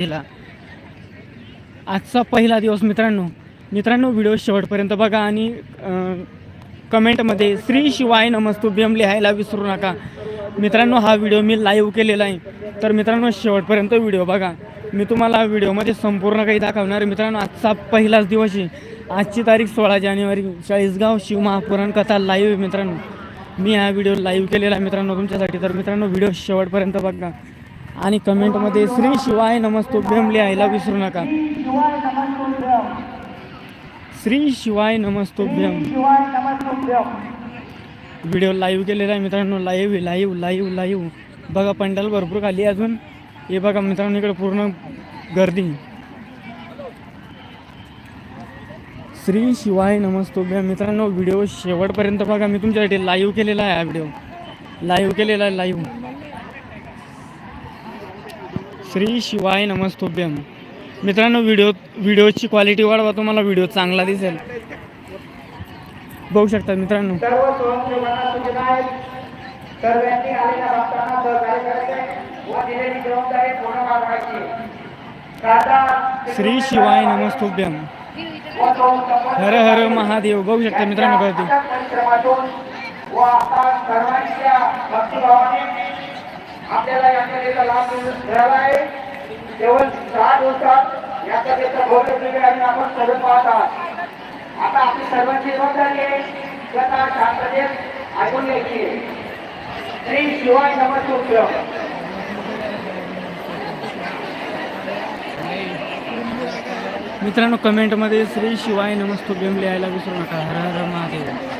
दिला. आजचा पहिला दिवस मित्रांनो मित्रांनो व्हिडिओ शेवटपर्यंत बघा आणि कमेंटमध्ये श्री शिवाय नमस्तुभ्यम लिहायला विसरू नका. मित्रांनो हा व्हिडिओ मी लाईव्ह केलेला आहे. तर मित्रांनो शेवटपर्यंत व्हिडिओ बघा. मी तुम्हाला व्हिडिओमध्ये संपूर्ण काही दाखवणार मित्रांनो आजचा पहिलाच दिवस आहे. आजची तारीख सोळा जानेवारी. चाळीसगाव शिवमहापुराण कथा लाईव्ह मित्रांनो. मी हा व्हिडिओ लाईव्ह केलेला आहे मित्रांनो तुमच्यासाठी. तर मित्रांनो व्हिडिओ शेवटपर्यंत बघा. आणि कमेंटमध्ये श्री शिवाय नमस्तुभ्यम लिहायला विसरू नका. श्री शिवाय नमस्तुभ्यम व्हिडिओ लाईव्ह केलेला आहे मित्रांनो लाईव्ह लाईव्ह लाईव्ह लाईव्ह. बघा पंडाल भरपूर खाली आहे अजून. हे बघा मित्रांनो इकडे पूर्ण गर्दी. श्री शिवाय नमस्तुभ्यम मित्रांनो व्हिडिओ शेवटपर्यंत बघा. मी तुमच्यासाठी लाईव्ह केलेला आहे हा व्हिडिओ. लाईव्ह केलेला आहे लाईव्ह. श्री शिवाय नमस्तुभ्यम मित्रांनो व्हिडिओ व्हिडिओची क्वालिटी वाढवा तुम्हाला व्हिडिओ चांगला दिसेल. बघू शकता मित्रांनो. श्री शिवाय नमस्तुभ्यम हर हर महादेव. बघू शकता मित्रांनो गर्दी. आपल्याला या कलेचा लाभ मिळाला आहे. केवळ सहा दिवसात या कलेचा भव्य दिव्य आणि आपण सर्व पाहत आहात. आता आपली सर्वांची जबाबदारी आहे. स्वतः शांततेत ऐकून घ्यायची श्री शिवाय नमस्तुभ्यम मित्रांनो कमेंटमध्ये श्री शिवाय नमस्तुभ्यम लिहायला विसरू नका. हर हर महादेव.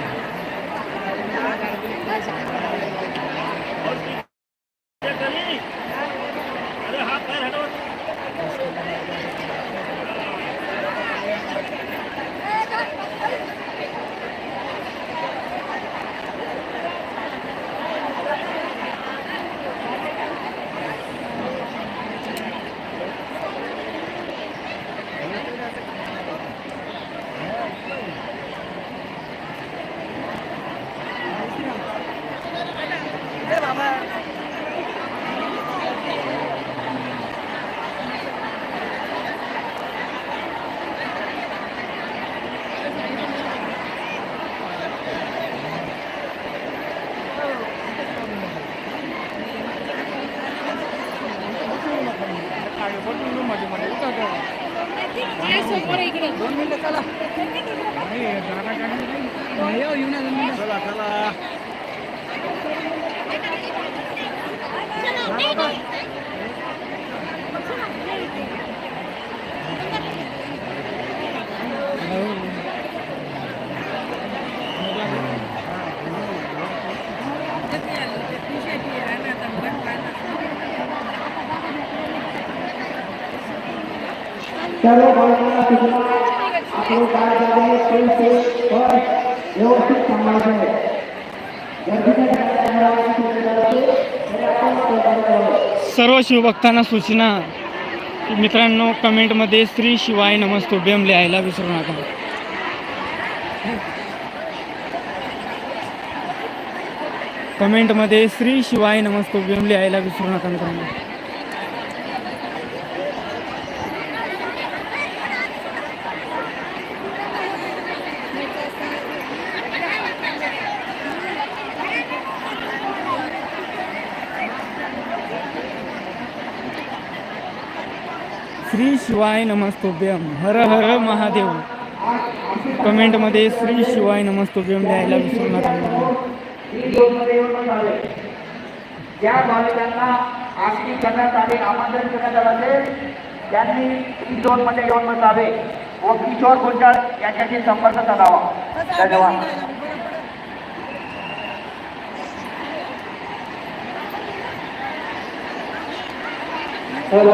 सर्व बालकांना सूचना आपले काय झाले पैसे पण व्यवस्थित सांभाळायचे आहे. गर्दीच्या ठिकाणी कॅमेरावर सूचना करायचे सर्व शिवभक्तांना सूचना मित्रांनो कमेंटमध्ये श्री शिवाय नमस्तुभ्यम लिहायला विसरू नका. कमेंटमध्ये श्री शिवाय नमस्तुभ्यम लिहायला विसरू नका मित्रांनो. शिवाय नमस्तोभ्यम हर हर महादेव. कमेंटमध्ये श्री शिवाय नमस्तोभ्यम द्यायला विसरू नका ज्या भाविकांना आरती करण्यात आले आमंत्रण करण्यात आले त्यांनी ई झोनमध्ये येऊन बसावे. व किशोर गुंजाळ यांच्याशी संपर्क चालावा धन्यवाद. Hello.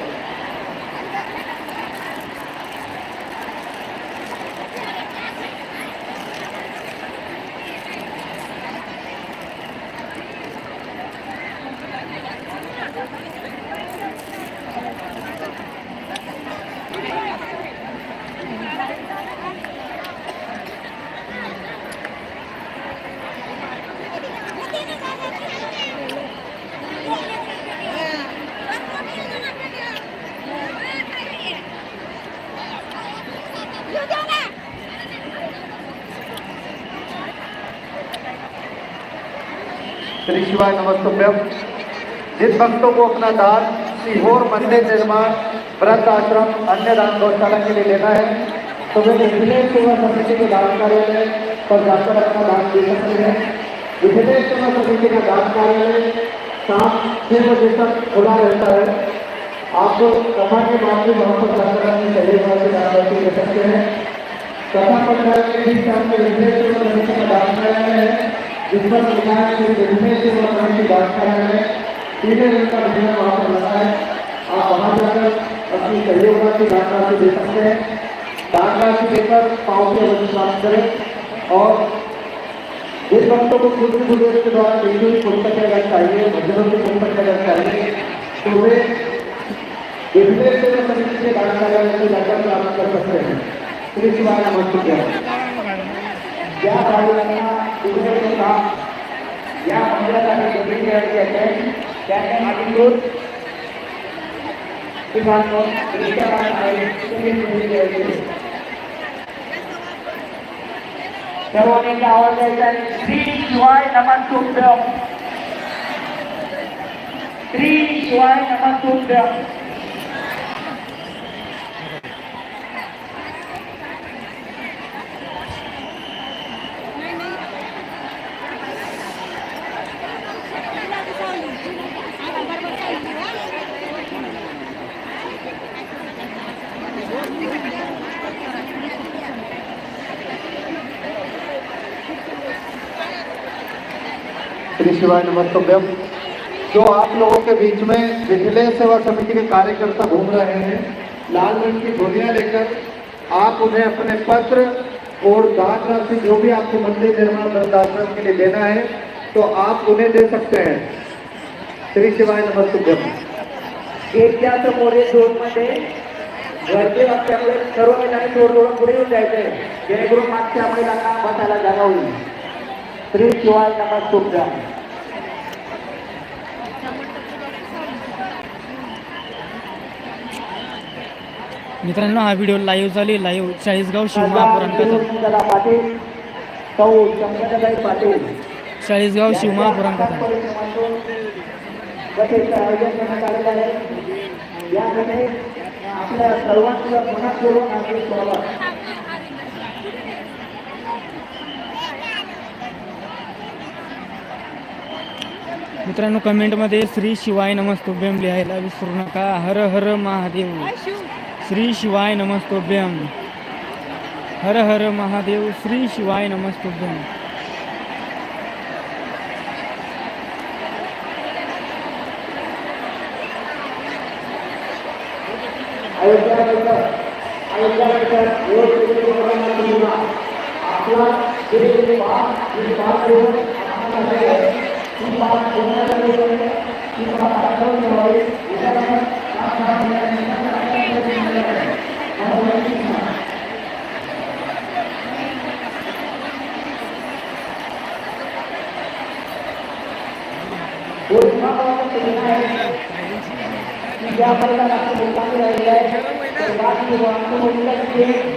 शिवाय नमस्तुभ्यम जिन भक्तों को अपना दान सीहोर मंदिर निर्माण वृद्ध आश्रम अन्य दान गौशाला के लिए लेना है। तो वे विभिन्न सेवा समिति के दान कार्यालय पर जाकर अपना दान दे सकते हैं। विभिन्न सेवा समिति का दान कार्यालय शाम छः बजे तक खुला रहता है। आपको कथा के बाद भी वहाँ पर जाकर अपनी भाव से दान राशि दे सकते हैं। कथा पंचायत के भी सामने विभिन्न सेवा समिति का दान कार्यालय है। जिस पर लिखा है कि विजिलेंस सेवा समिति दान कार्यालय पीले रंग का विजय वहाँ पर लगा है आप वहाँ जाकर अपनी सहयोग राशि दान राशि दे सकते हैं दान राशि देकर पाँव की अवधि प्राप्त करें और जिन भक्तों को खुद बुज़ुर्ग के द्वारा हुई पुस्तक अगर चाहिए भजनों की पुस्तक अगर चाहिए तो वे विभिन्न के दान कार्यालय से जाकर प्राप्त कर सकते हैं श्री शिवाय नमस्ते या भाविकांना दुर्दैव होता या मंदिरासाठी जमीन मिळाली आहे त्यांनी मागील किंवा सर्वांनी आवाज द्यायचा आहे श्री शिवाय नमस्तुभ्यम श्री शिवाय नमस्तुभ्यम श्री शिवाय नमस्तुभ्यम। जो आप लोगों के बीच में विजिलेंस सेवा समिति के कार्यकर्ता घूम रहे हैं, लाल रंग की झोलियाँ लेकर आप उन्हें अपने पत्र और दान राशि जो भी आपको मंदिर निर्माण वृद्धाश्रम के लिए देना है तो आप उन्हें दे सकते हैं। श्री शिवाय नमस्तुभ्यम। गेटच्या समोरील झोनमध्ये गर्दी असल्यामुळे सर्व महिलांनी थोडं थोडं श्री शिवाय नमस्तुभ्यम। मित्रांनो हा व्हिडिओ लाईव्ह झाली. लाईव्ह चाळीसगाव शिवमहापुरांकचा चाळीसगाव शिवमहापुरांकचा मित्रांनो कमेंटमध्ये श्री शिवाय नमस्तुभ्यम लिहायला विसरू नका. हर हर महादेव. श्री शिवाय नमस्तोभ्यम हर हर महादेव श्री शिवाय नमस्तुभ्यम ज्या महिला आपल्या लोकांनी राहिलेल्या आहेत. तर वाद किंवा आत्महत्या ते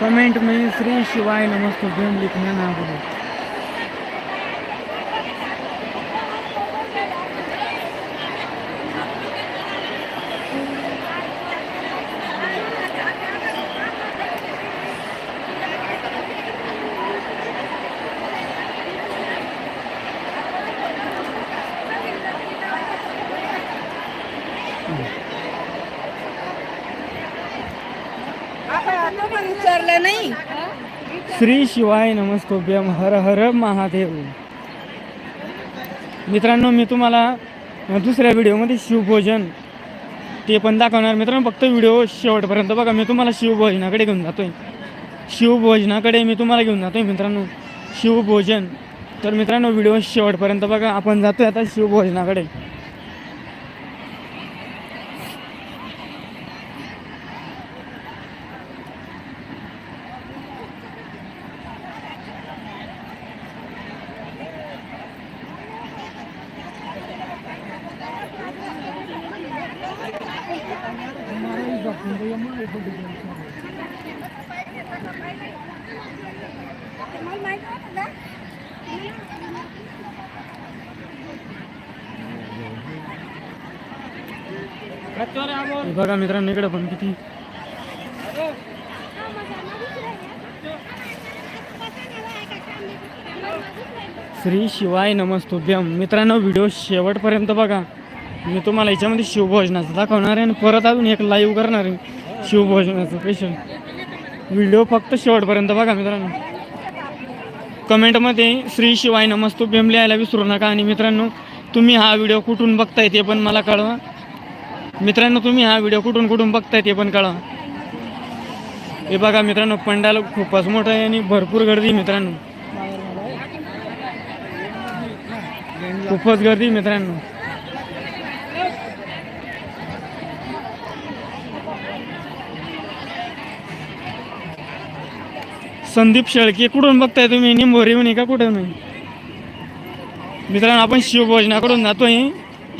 कमेंट में श्री शिवाय नमस्तुभ्यम लिखना ना भूलो आपण आता पण विचारलं नाही. श्री शिवाय नमस्तोभ्यम हर हर महादेव. मित्रांनो मी तुम्हाला दुसऱ्या व्हिडिओमध्ये शिवभोजन ते पण दाखवणार. मित्रांनो फक्त व्हिडिओ शेवटपर्यंत बघा. मी तुम्हाला शिवभोजनाकडे घेऊन जातोय. शिवभोजनाकडे मी तुम्हाला घेऊन जातोय मित्रांनो. शिवभोजन. तर मित्रांनो व्हिडिओ शेवटपर्यंत बघा. आपण जातोय आता शिवभोजनाकडे. बघा मित्रांनो इकडे पण किती. श्री शिवाय नमस्तुभ्यम. मित्रांनो व्हिडिओ शेवटपर्यंत बघा. मी तुम्हाला याच्यामध्ये शिवभोजनाचं दाखवणार आहे आणि परत अजून एक लाईव्ह करणार आहे शिवभोजनाचं स्पेशल व्हिडिओ फक्त शेवटपर्यंत बघा मित्रांनो. कमेंटमध्ये श्री शिवाय नमस्तुभ्यम लिहायला विसरू नका. आणि मित्रांनो तुम्ही हा व्हिडिओ कुठून बघताय ते पण मला कळवा. मित्रांनो तुम्ही हा व्हिडिओ कुठून कुठून बघताय ते पण कळा हे बघा मित्रांनो पंडाल खूपच मोठं आहे आणि भरपूर गर्दी मित्रांनो. खूपच गर्दी मित्रांनो. संदीप शेळके कुठून बघताय तुम्ही? निंबोरी का कुठे मित्रांनो आपण शिवभोजनाकडून जातोय.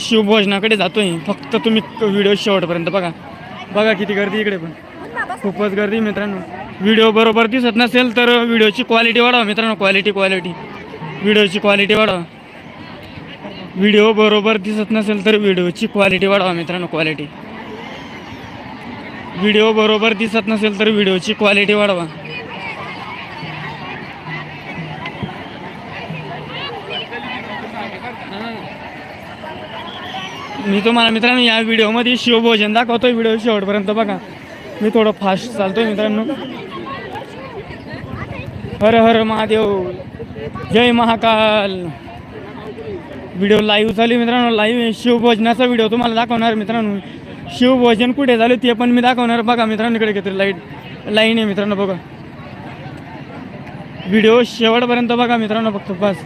शिवभोजनाकडे जातोय. फक्त तुम्ही व्हिडिओ शेवटपर्यंत बघा. बघा किती गर्दी इकडे पण. खूपच गर्दी आहे मित्रांनो. व्हिडिओ बरोबर दिसत नसेल तर व्हिडिओची क्वालिटी वाढवा मित्रांनो. क्वालिटी क्वालिटी व्हिडिओची क्वालिटी वाढवा. व्हिडिओ बरोबर दिसत नसेल तर व्हिडिओची क्वालिटी वाढवा मित्रांनो क्वालिटी व्हिडिओ बरोबर दिसत नसेल तर व्हिडिओची क्वालिटी वाढवा. मी तुम्हाला मित्रांनो या व्हिडिओमध्ये शिवभोजन दाखवतोय. व्हिडिओ शेवटपर्यंत बघा. मी थोडं फास्ट चालतोय मित्रांनो. हर हर महादेव. जय महाकाल. व्हिडिओ लाईव्ह चालू मित्रांनो. लाईव्ह शिवभोजनाचा व्हिडिओ तुम्हाला दाखवणार मित्रांनो. शिवभोजन कुठे झालं ते पण मी दाखवणार. बघा मित्रांनो इकडे किती लाइट लाईन आहे मित्रांनो बघा. व्हिडिओ शेवटपर्यंत बघा मित्रांनो फक्त बस.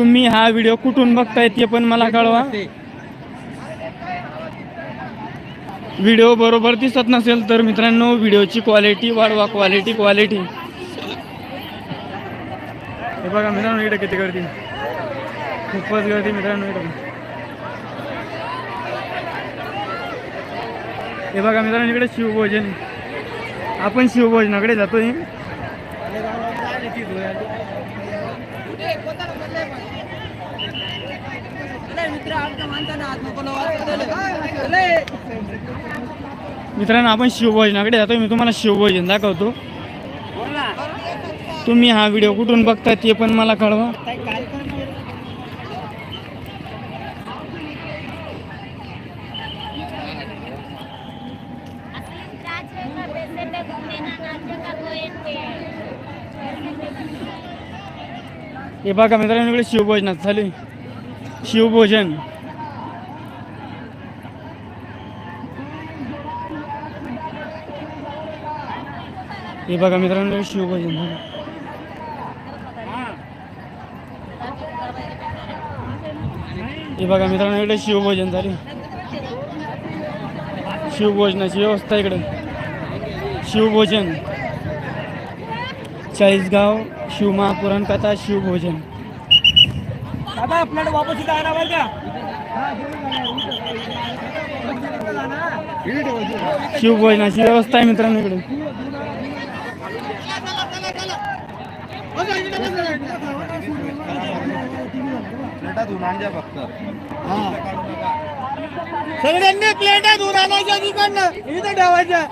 तुम्ही हा व्हिडिओ कुठून बघताय ते पण मला कळवा. व्हिडिओ बरोबर दिसत नसेल तर मित्रांनो व्हिडिओची क्वालिटी वाढवा क्वालिटी क्वालिटी हे बघा मित्रांनो इकडे किती गर्दी. खूपच गर्दी मित्रांनो इकडे. हे बघा मित्रांनो इकडे शिवभोजन. आपण शिवभोजनाकडे जातोय. मित्रांनो आपण शिवभोजनाकडे जातो. मी तुम्हाला शिवभोजन दाखवतो. तुम्ही हा व्हिडिओ कुठून बघता ते पण मला कळवा. हे बघा मित्रांनो इकडे शिवभोजनात चालू शिवभोजन. हे बघा मित्रांनो शिवभोजन हे बघा मित्रांनो इकडे शिवभोजन झाले. शिवभोजनाची व्यवस्था इकडे. शिवभोजन चाळीसगाव शिवमहापुराण कथा शिवभोजन दादा आपल्याला वापस इथं आला बरं का? शिवभोजनाची व्यवस्था आहे मित्रांनो इकडे. सगळ्यांनी प्लेटा धुवून आणायच्या तिकडनं इथं ठेवायच्या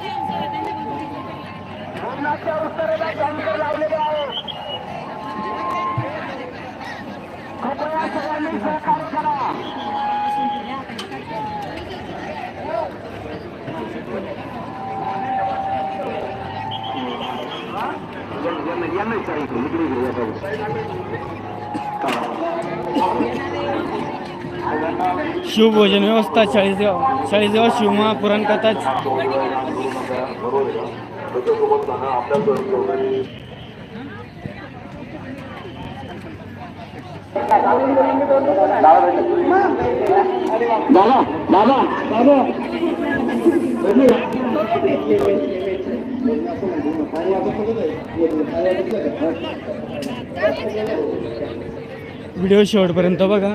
शिवभोजन व्यवस्था चाळीसगाव चाळीसगाव शिवमा पुराण कथा दादा दादा दादा. व्हिडिओ शेवटपर्यंत बघा.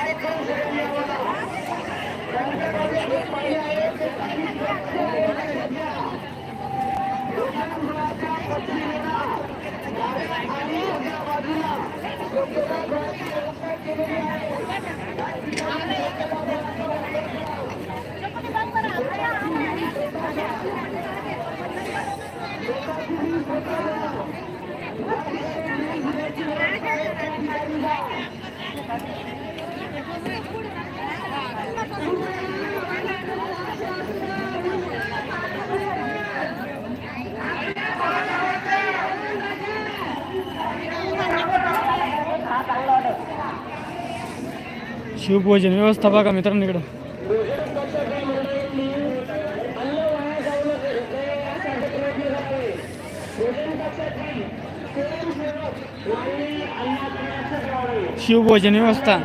ते कार्यक्रम सगळ्यांनी आम्हाला त्यांच्याकडे जे पाणी आहे ते पाणी स्वच्छ वगैरे घ्या. मुस्लिम मुलाच्या पत्नीला आणि उजव्या बाजूला स्वच्छतागृहाची व्यवस्था केलेली आहे शिवभोजन व्यवस्था बघा मित्रांनो इकडं. शिवभोजन व्यवस्था.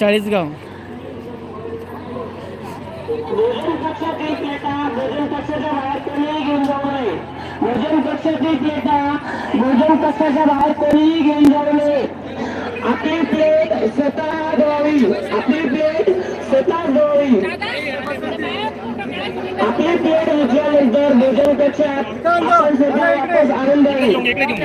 चाळीसगाव. भोजन कक्षातील प्लेटा भोजन कक्षाच्या बाहेर कोणीही घेऊन जाऊ नये. आपली प्लेट स्वतः धुवावी आपली प्लेट स्वतः धुवावी आपली प्लेट घेतल्यानंतर भोजन कक्षात आपण स्वतः वापस आणून द्यावी